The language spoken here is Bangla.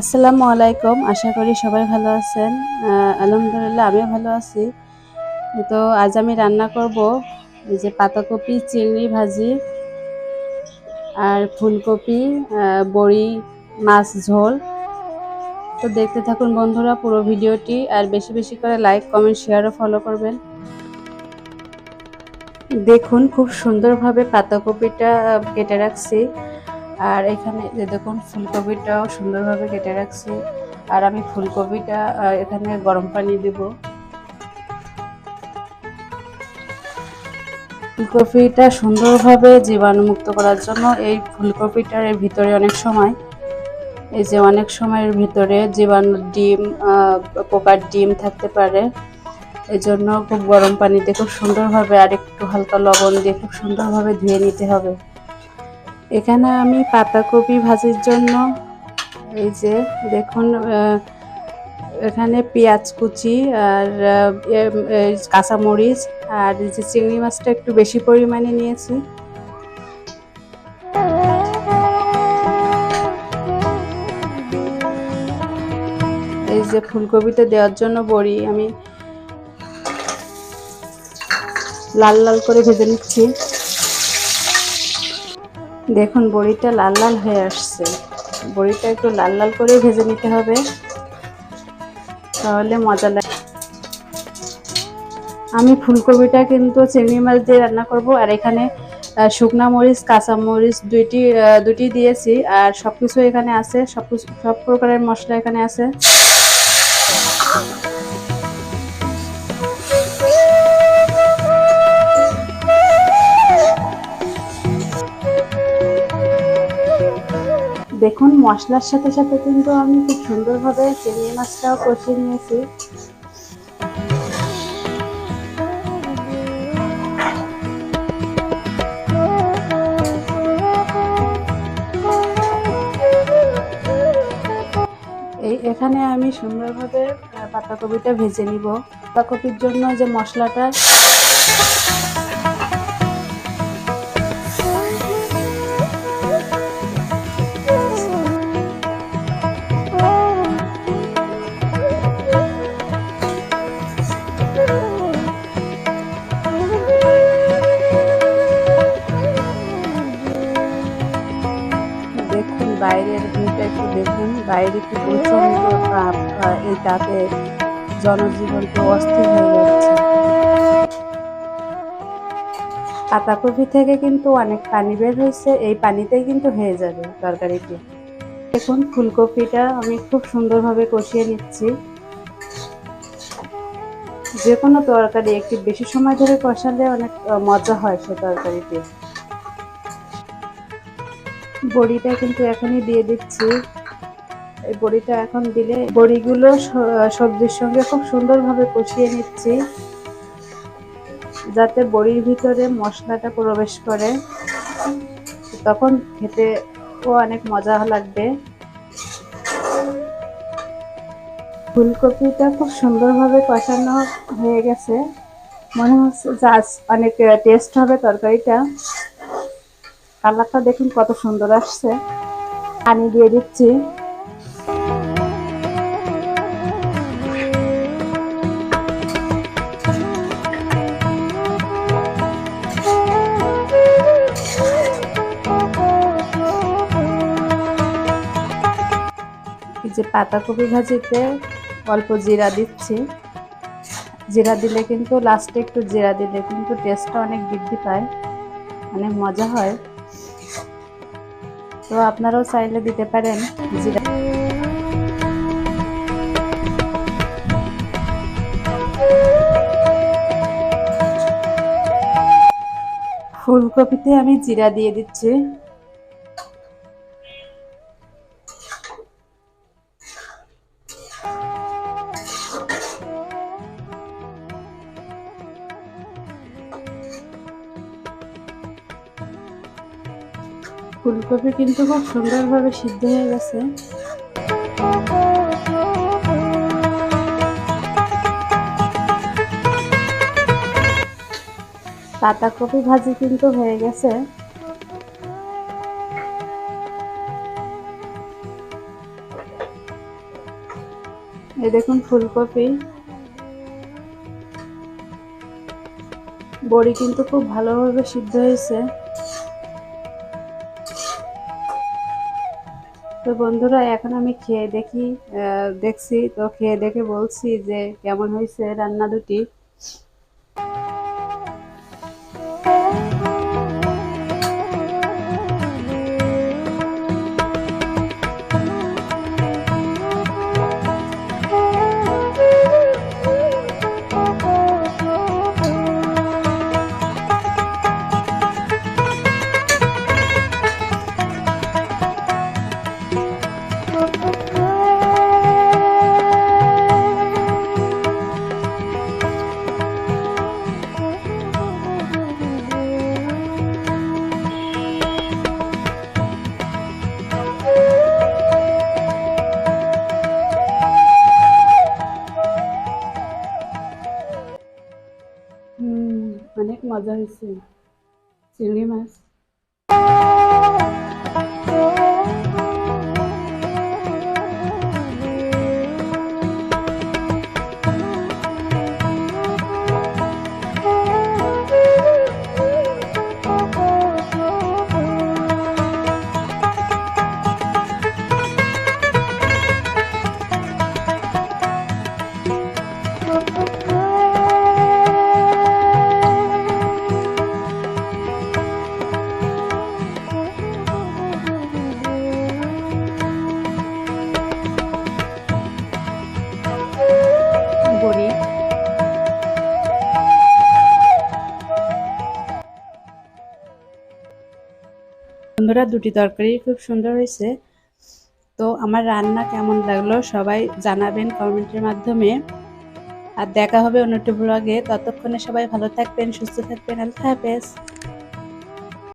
আসসালামু আলাইকুম, আশা করি সবাই ভালো আছেন। আলহামদুলিল্লাহ, আমিও ভালো আছি। তো আজ আমি রান্না করব এই যে পাতাকপি, চিংড়ি ভাজি আর ফুলকপি বড়ি, মাছ, ঝোল। তো দেখতে থাকুন বন্ধুরা পুরো ভিডিওটি, আর বেশি বেশি করে লাইক, কমেন্ট শেয়ার ও ফলো করবেন। দেখুন, খুব সুন্দরভাবে পাতাকপিটা কেটে রাখছি। আর এখানে যে দেখুন ফুলকপিটাও সুন্দরভাবে কেটে রাখছি। আর আমি ফুলকপিটা এখানে গরম পানি দেব। ফুলকপিটা সুন্দরভাবে জীবাণুমুক্ত করার জন্য এই ফুলকপিটার ভিতরে অনেক সময়, এই যে অনেক সময়ের ভিতরে জীবাণু ডিম পোকার ডিম থাকতে পারে। এই জন্য খুব গরম পানিতে খুব সুন্দরভাবে আর একটু হালকা লবণ দিয়ে খুব সুন্দরভাবে ধুয়ে নিতে হবে। এখানে আমি পাতাকপি ভাজির জন্য, এই যে দেখুন এখানে পেঁয়াজ কুচি আর কাঁচামরিচ আর এই যে চিংড়ি মাছটা একটু বেশি পরিমাণে নিয়েছি। এই যে ফুলকপিতে দেওয়ার জন্য বড়ি আমি লাল লাল করে ভেজে নিচ্ছি। দেখুন, বড়িটা লাল লাল হয়ে আসছে। বড়িটা একটু লাল লাল করে ভেজে নিতে হবে। তাহলে মজা লাগে। আমি ফুলকপিটা কিন্তু চিংড়ি মাছ দিয়ে রান্না করব, আর এখানে শুকনা মরিচ, কাঁচা মরিচ দুইটি দুটি দিয়েছি, আর সব কিছু এখানে আছে সব সব প্রকারের মশলা এখানে আছে। দেখুন, মশলার সাথে সাথে কিন্তু আমি খুব সুন্দরভাবে চিংড়ি মাছটাও কষিয়ে নিয়েছি। এখানে আমি সুন্দরভাবে পাতাকপিটা ভেজে নিব। পাতাকপির জন্য যে মশলাটা বাইরের ভিউটা একটু দেখুন। বাইরে কি প্রচণ্ড তাপ এই তাপে জনজীবন তো অস্থির হয়ে যাচ্ছে। পাতাকপি থেকে কিন্তু অনেক পানি বের হয়েছে, এই পানিতেই কিন্তু হয়ে যাবে তরকারিটি। দেখুন, ফুলকপিটা আমি খুব সুন্দরভাবে কষিয়ে নিচ্ছি। যে কোনো তরকারি একটু বেশি সময় ধরে কষালে অনেক মজা হয় সে তরকারিতে বড়িটা কিন্তু এখনই দিয়ে দিচ্ছি। এই বড়িটা এখন দিলে বড়িগুলো সবজির সঙ্গে খুব সুন্দরভাবে কষিয়ে নিচ্ছি। যাতে বড়ির ভিতরে মশলাটা প্রবেশ করে। তখন খেতে ও অনেক মজা লাগবে। ফুলকপিটা খুব সুন্দরভাবে কষানো হয়ে গেছে। মনে হচ্ছে যে অনেক টেস্ট হবে তরকারিটা। কালারটা দেখুন কত সুন্দর আসছে। পানি দিয়ে দিচ্ছি। যে পাতাকপি ভাজিতে অল্প জিরা দিচ্ছি। জিরা দিলে কিন্তু লাস্টে একটু জিরা দিলে কিন্তু টেস্টটা অনেক বৃদ্ধি পায়। অনেক মজা হয়। তো আপনারাও চাইলে দিতে পারেন। জিরা ফুলকপিতে আমি জিরা দিয়ে দিচ্ছি। ফুলকপি কিন্তু খুব সুন্দরভাবে সিদ্ধ হয়ে গেছে। পাতাকপি ভাজি কিন্তু হয়ে গেছে। এই দেখুন ফুলকপি। বড়ি কিন্তু খুব ভালোভাবে সিদ্ধ হয়েছে। তো বন্ধুরা, এখন আমি খেয়ে দেখি দেখছি, তো খেয়ে দেখে বলছি যে কেমন হয়েছে রান্না দুটি। অনেক মজা হয়েছে চিংড়ি মাছ বন্ধুরা, দুটি তরকারি খুব সুন্দর হয়েছে। তো আমার রান্না কেমন লাগল সবাই জানাবেন কমেন্টের মাধ্যমে। আর দেখা হবে অন্য একটি ব্লগে ততক্ষণে সবাই ভালো থাকবেন, সুস্থ থাকবেন। আল্লাহ হাফেজ।